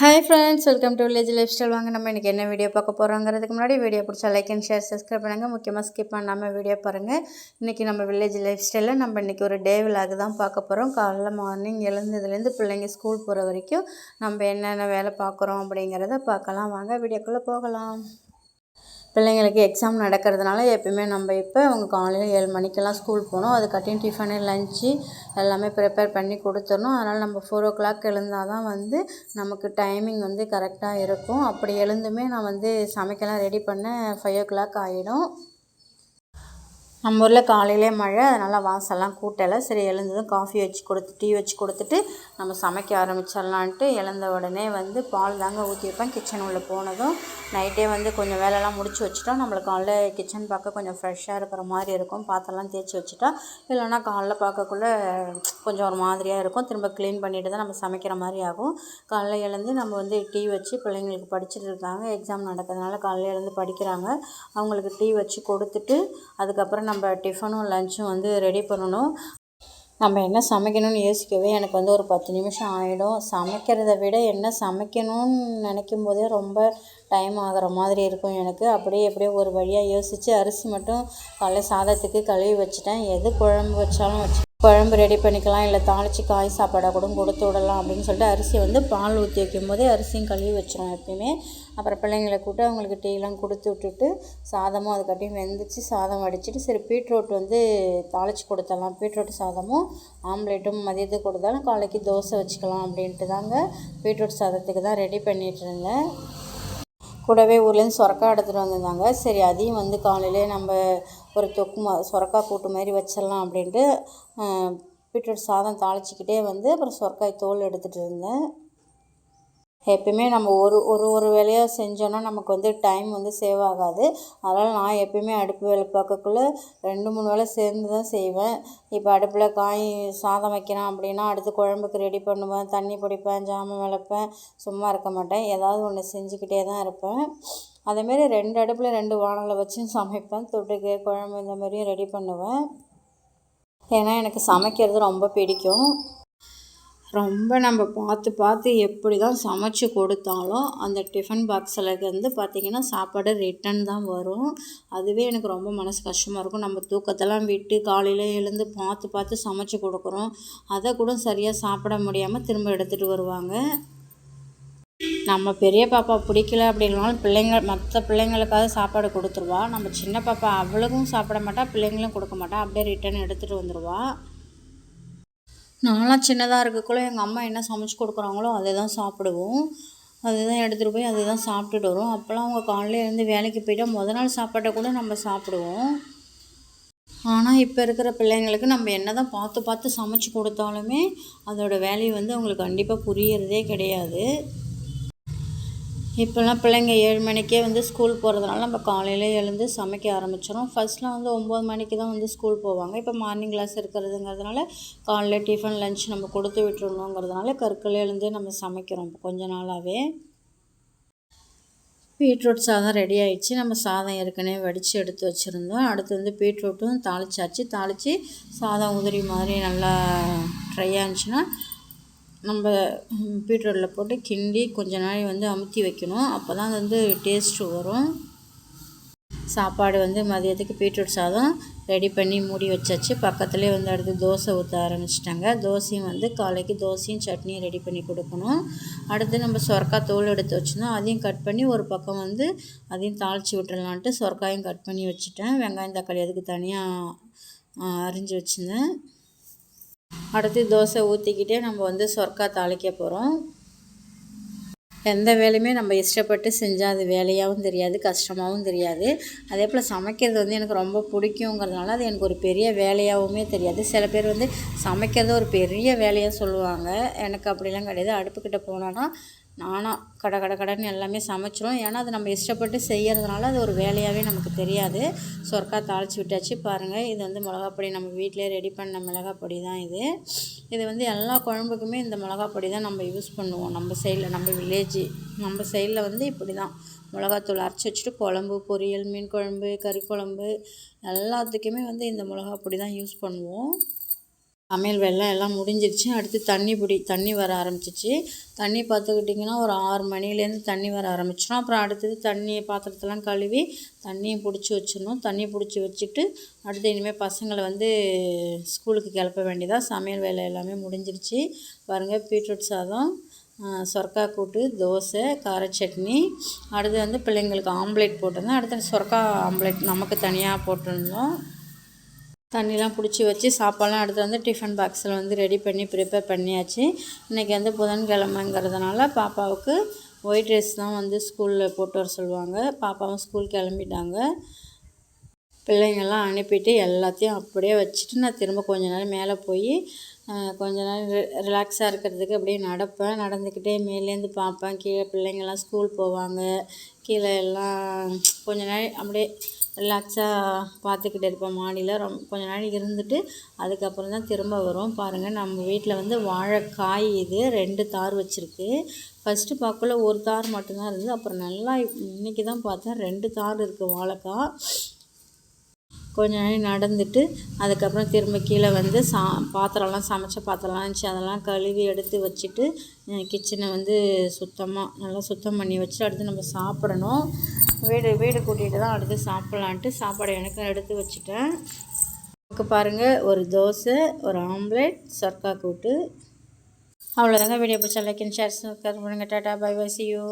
Hi friends welcome to village life style வாங்க நம்ம இன்றைக்கி என்ன வீடியோ பார்க்க போகிறோங்கிறதுக்கு முன்னாடி வீடியோ பிடிச்சா லைக் அண்ட் ஷேர் சப்ஸ்கிரைப் பண்ணுங்கள் முக்கியமாக ஸ்கிப் பண்ணாமல் வீடியோ பாருங்கள் இன்றைக்கி நம்ம வில்லேஜ் லைஃப் ஸ்டைலில் நம்ம இன்றைக்கி ஒரு டே விலாக் தான் பார்க்க போகிறோம் காலைல மார்னிங் எழுந்ததுலேருந்து பிள்ளைங்க ஸ்கூல் போகிற வரைக்கும் நம்ம என்னென்ன வேலை பார்க்குறோம் அப்படிங்கிறத பார்க்கலாம். வாங்க வீடியோக்குள்ளே போகலாம். பிள்ளைங்களுக்கு எக்ஸாம் நடக்கிறதுனால எப்பயுமே நம்ம இப்போ அவங்க காலையில் ஏழு மணிக்கெல்லாம் ஸ்கூல் போகணும். அதுக்காட்டியும் டிஃபனு லஞ்சு எல்லாமே ப்ரிப்பேர் பண்ணி கொடுத்துடணும். அதனால் நம்ம ஃபோர் ஓ கிளாக் எழுந்தால் தான் வந்து நமக்கு டைமிங் வந்து கரெக்டாக இருக்கும். அப்படி எழுந்துமே நான் வந்து சமைக்கலாம் ரெடி பண்ண ஃபைவ் ஓ கிளாக் ஆகிடும் நம்ம ஊரில் காலையிலே மழை அதனால் வாசல்லாம் கூட்டலை. சரி எழுந்ததும் காஃபி வச்சு கொடுத்து டீ வச்சு கொடுத்துட்டு நம்ம சமைக்க ஆரம்பிச்சிடலான்ட்டு எழுந்த உடனே வந்து பால் தாங்க ஊற்றி வைப்பேன். கிச்சன் உள்ளே போனதும் நைட்டே வந்து கொஞ்சம் வேலைலாம் முடிச்சு வச்சுட்டா நம்மளுக்கு காலைல கிச்சன் பார்க்க கொஞ்சம் ஃப்ரெஷ்ஷாக இருக்கிற மாதிரி இருக்கும். பாத்திரம்லாம் தேய்ச்சி வச்சுட்டா இல்லைனா காலைல பார்க்கக்குள்ள கொஞ்சம் ஒரு மாதிரியாக இருக்கும். திரும்ப க்ளீன் பண்ணிட்டு தான் நம்ம சமைக்கிற மாதிரி ஆகும். காலைல எழுந்து நம்ம வந்து டீ வச்சு பிள்ளைங்களுக்கு படிச்சுட்டு இருக்காங்க. எக்ஸாம் நடக்கிறதுனால காலையில் எழுந்து படிக்கிறாங்க. அவங்களுக்கு டீ வச்சு கொடுத்துட்டு அதுக்கப்புறம் நம்ம டிஃபனும் லஞ்சும் வந்து ரெடி பண்ணணும். நம்ம என்ன சமைக்கணும்னு யோசிக்கவே எனக்கு வந்து ஒரு பத்து நிமிஷம் ஆகிடும் சமைக்கிறத விட என்ன சமைக்கணும்னு நினைக்கும் போதே ரொம்ப டைம் ஆகிற மாதிரி இருக்கும் எனக்கு. அப்படியே எப்படியோ ஒரு வழியாக யோசித்து அரிசி மட்டும் காலை சாதத்துக்கு கழுவி வச்சுட்டேன். எது குழம்பு வச்சாலும் வச்சு குழம்பு ரெடி பண்ணிக்கலாம். இல்லை தாளித்து காய் சாப்பாடாக கூட கொடுத்து விடலாம் அப்படின்னு சொல்லிட்டு அரிசியை வந்து பால் ஊற்றி வைக்கும் போதே அரிசியும் கழுவி வச்சிரும் எப்பயுமே. அப்புறம் பிள்ளைங்களை கூப்பிட்டு அவங்களுக்கு டீலாம் கொடுத்து விட்டுட்டு சாதமும் அதுக்கட்டியும் வெந்துச்சு. சாதம் வடிச்சிட்டு சரி பீட்ரூட் வந்து தாளித்து கொடுத்தலாம் பீட்ரூட் சாதமும் ஆம்லேட்டும் மதியத்துக்கு கொடுத்தாலும் காலைக்கு தோசை வச்சுக்கலாம் அப்படின்ட்டு தாங்க பீட்ரூட் சாதத்துக்கு தான் ரெடி பண்ணிகிட்டு இருந்தேன். கூடவே ஊர்லேருந்து சுரக்கா எடுத்துகிட்டு வந்திருந்தாங்க. சரி அதையும் வந்து காலையிலே நம்ம ஒரு தொக்கு மா கூட்டு மாதிரி வச்சிடலாம் அப்படின்ட்டு பீட்ரூட் சாதம் தாளிச்சிக்கிட்டே வந்து அப்புறம் சுரக்காய் தோல் எடுத்துகிட்டு இருந்தேன். எப்பயுமே நம்ம ஒரு ஒரு ஒரு வேலையாக செஞ்சோன்னா நமக்கு வந்து டைம் வந்து சேவ் ஆகாது. அதனால் நான் எப்பயுமே அடுப்பு வேலை பார்க்கக்குள்ள ரெண்டு மூணு வேலை சேர்ந்து தான் செய்வேன். இப்போ அடுப்பில் காய் சாதம் வைக்கிறேன் அப்படின்னா அடுத்து குழம்புக்கு ரெடி பண்ணுவேன் தண்ணி பிடிப்பேன் ஜாமான் விளப்பேன் சும்மா இருக்க மாட்டேன். ஏதாவது ஒன்று செஞ்சுக்கிட்டே தான் இருப்பேன். அதேமாரி ரெண்டு அடுப்பில் ரெண்டு வானலை வச்சும் சமைப்பேன். தொட்டுக்கு குழம்பு இந்த மாதிரியும் ரெடி பண்ணுவேன். ஏன்னா எனக்கு சமைக்கிறது ரொம்ப பிடிக்கும். ரொம்ப நம்ம பார்த்து பார்த்து எப்படி தான் சமைச்சு கொடுத்தாலும் அந்த டிஃபன் பாக்ஸில் வந்து பார்த்திங்கன்னா சாப்பாடு ரிட்டன் தான் வரும். அதுவே எனக்கு ரொம்ப மனசு கஷ்டமாக இருக்கும். நம்ம தூக்கத்தெல்லாம் விட்டு காலையில் எழுந்து பார்த்து பார்த்து சமைச்சு கொடுக்குறோம். அதை கூட சரியாக சாப்பிட முடியாமல் திரும்ப எடுத்துகிட்டு வருவாங்க. நம்ம பெரிய பாப்பா பிடிக்கல அப்படின்னாலும் பிள்ளைங்க மற்ற பிள்ளைங்களுக்காவது சாப்பாடு கொடுத்துருவா. நம்ம சின்ன பாப்பா அவ்வளவும் சாப்பிட மாட்டா பிள்ளைங்களும் கொடுக்க மாட்டா. அப்படியே ரிட்டன் எடுத்துகிட்டு வந்துடுவா நான்லாம் சின்னதாக இருக்கக்குள்ள எங்கள் அம்மா என்ன சமைச்சு கொடுக்குறாங்களோ அதை தான் சாப்பிடுவோம். அதை தான் எடுத்துகிட்டு போய் அதை தான் சாப்பிட்டுட்டு வரும் அப்போல்லாம் அவங்க காலையில் இருந்து வேலைக்கு போயிட்டா முத நாள் சாப்பாட்டை கூட நம்ம சாப்பிடுவோம். ஆனால் இப்போ இருக்கிற பிள்ளைங்களுக்கு நம்ம என்ன தான் பார்த்து பார்த்து சமைச்சு கொடுத்தாலுமே அதோடய வேல்யூ வந்து அவங்களுக்கு கண்டிப்பாக புரியறதே கிடையாது. இப்போல்லாம் பிள்ளைங்க ஏழு மணிக்கே வந்து ஸ்கூல் போகிறதுனால நம்ம காலையில் எழுந்து சமைக்க ஆரம்பிச்சிடும் ஃபஸ்ட்லாம் வந்து ஒம்பது மணிக்கு தான் வந்து ஸ்கூல் போவாங்க. இப்போ மார்னிங் கிளாஸ் இருக்கிறதுங்கிறதுனால காலையில் டிஃபன் லஞ்ச் நம்ம கொடுத்து விட்டுருணுங்கிறதுனால கற்கள் எழுந்து நம்ம சமைக்கிறோம் இப்போ கொஞ்ச நாளாகவே பீட்ரூட் சாதம் ரெடி ஆகிடுச்சு நம்ம சாதம் ஏற்கனவே வடித்து எடுத்து வச்சுருந்தோம். அடுத்து வந்து பீட்ரூட்டும் தாளிச்சாச்சு. தாளித்து சாதம் உதிரி மாதிரி நல்லா ட்ரை ஆச்சுன்னா நம்ம பீட்ரூட்டில் போட்டு கிண்டி கொஞ்ச நாள் வந்து அமுத்தி வைக்கணும். அப்போ தான் அது வந்து டேஸ்ட்டு வரும். சாப்பாடு வந்து மதியத்துக்கு பீட்ரூட் சாதம் ரெடி பண்ணி மூடி வச்சாச்சு. பக்கத்துலேயே வந்து அடுத்து தோசை ஊற்ற ஆரம்பிச்சிட்டாங்க. தோசையும் வந்து காலைக்கு தோசையும் சட்னியும் ரெடி பண்ணி கொடுக்கணும். அடுத்து நம்ம சொரக்காய் தோல் எடுத்து வச்சுருந்தோம். அதையும் கட் பண்ணி ஒரு பக்கம் வந்து அதையும் தாளித்து விட்டுறலான்ட்டு சொரக்காயும் கட் பண்ணி வச்சுட்டேன். வெங்காயம் தக்காளி அதுக்கு தனியாக அரிஞ்சு வச்சுருந்தேன். அடுத்து தோசை ஊற்றிக்கிட்டே நம்ம வந்து சொர்க்கா தாளிக்க போகிறோம் எந்த வேலையுமே நம்ம இஷ்டப்பட்டு செஞ்சால் அது வேலையாகவும் தெரியாது கஷ்டமாகவும் தெரியாது. அதே போல் சமைக்கிறது வந்து எனக்கு ரொம்ப பிடிக்குங்கிறதுனால அது எனக்கு ஒரு பெரிய வேலையாகவுமே தெரியாது. சில பேர் வந்து சமைக்கிறது ஒரு பெரிய வேலையாக சொல்லுவாங்க. எனக்கு அப்படிலாம் கிடையாது. அடுப்புக்கிட்ட போனோன்னா நானாக கட கட கடன்னு எல்லாமே சமைச்சிரும். ஏன்னா அது நம்ம இஷ்டப்பட்டு செய்கிறதுனால அது ஒரு வேலையாகவே நமக்கு தெரியாது. சொர்க்கா தாளித்து விட்டாச்சு பாருங்கள் இது வந்து மிளகாப்பொடி நம்ம வீட்டிலே ரெடி பண்ண மிளகாப்பொடி தான் இது. இது வந்து எல்லா குழம்புக்குமே இந்த மிளகாப்பொடி தான் நம்ம யூஸ் பண்ணுவோம். நம்ம சைடில் நம்ம வில்லேஜ் நம்ம சைடில் வந்து இப்படி தான். மிளகாத்தூள் அரைச்சி வச்சுட்டு குழம்பு பொரியல் மீன் குழம்பு கறி குழம்பு எல்லாத்துக்குமே வந்து இந்த மிளகாப்பொடி தான் யூஸ் பண்ணுவோம். சமையல் வேலை எல்லாம் முடிஞ்சிருச்சு. அடுத்து தண்ணி பிடி தண்ணி வர ஆரம்பிச்சிச்சு. தண்ணி பார்த்துக்கிட்டிங்கன்னா ஒரு ஆறு மணிலேருந்து தண்ணி வர ஆரம்பிச்சிடும் அப்புறம் அடுத்தது தண்ணி பாத்திரத்தெல்லாம் கழுவி தண்ணியும் பிடிச்சி வச்சிடணும். தண்ணி பிடிச்சி வச்சுட்டு அடுத்து இனிமேல் பசங்களை வந்து ஸ்கூலுக்கு கிளப்ப வேண்டியதாக சமையல் வேலை எல்லாமே முடிஞ்சிருச்சு. பாருங்கள் பீட்ரூட் சாதம் சொர்க்கா கூட்டு தோசை கார சட்னி. அடுத்து வந்து பிள்ளைங்களுக்கு ஆம்லேட் போட்டிருந்தேன். அடுத்து சொர்க்கா ஆம்லேட் நமக்கு தனியாக போட்டிருந்தோம். தண்ணிலாம் பிடிச்சி வச்சு சாப்பாடெலாம் எடுத்து வந்து டிஃபன் பாக்ஸில் வந்து ரெடி பண்ணி ப்ரிப்பேர் பண்ணியாச்சு. இன்றைக்கி வந்து புதன்கிழமைங்கிறதுனால பாப்பாவுக்கு ஒயிட் ரைஸ் தான் வந்து ஸ்கூலில் போட்டு வர சொல்லுவாங்க. பாப்பாவும் ஸ்கூல் கிளம்பிட்டாங்க. பிள்ளைங்கள்லாம் அனுப்பிட்டு எல்லாத்தையும் அப்படியே வச்சுட்டு நான் திரும்ப கொஞ்ச நேரம் மேலே போய் கொஞ்ச நேரம் ரிலாக்ஸாக இருக்கிறதுக்கு அப்படியே நடப்பேன். நடந்துக்கிட்டே மேலேருந்து பார்ப்பேன் கீழே பிள்ளைங்கள்லாம் ஸ்கூல் போவாங்க. கீழே எல்லாம் கொஞ்ச நேரம் அப்படியே ரிலாக்ஸாக பார்த்துக்கிட்டு இருப்பேன் மாடியில் ரொம் கொஞ்ச நாள் இருந்துட்டு அதுக்கப்புறம் தான் திரும்ப வரும் பாருங்கள் நம்ம வீட்டில் வந்து வாழைக்காய் இது ரெண்டு தார் வச்சுருக்கு. ஃபஸ்ட்டு பார்க்கல ஒரு தார் மட்டும்தான் இருந்தது. அப்புறம் நல்லா இன்றைக்கி தான் பார்த்தேன். ரெண்டு தார் இருக்குது வாழைக்காய். கொஞ்ச நாள் நடந்துட்டு அதுக்கப்புறம் திரும்ப கீழே வந்து சா பாத்திரம்லாம் சமைச்ச பாத்திரம்லாம் இருந்துச்சு. அதெல்லாம் கழுவி எடுத்து வச்சுட்டு கிச்சனை வந்து சுத்தமாக நல்லா சுத்தம் பண்ணி வச்சு அடுத்து நம்ம சாப்பிடணும். வீடு வீடு கூட்டிகிட்டு தான் அடுத்து சாப்பிட்லான்ட்டு சாப்பாடு எனக்கும் எடுத்து வச்சுட்டேன். நமக்கு பாருங்கள் ஒரு தோசை ஒரு ஆம்லேட் சர்க்கா கூட்டு. அவ்வளோதாங்க வீடியோ பிடிச்சா லைக் அண்ட் ஷேர் பண்ணுங்கள் tata bye bye see you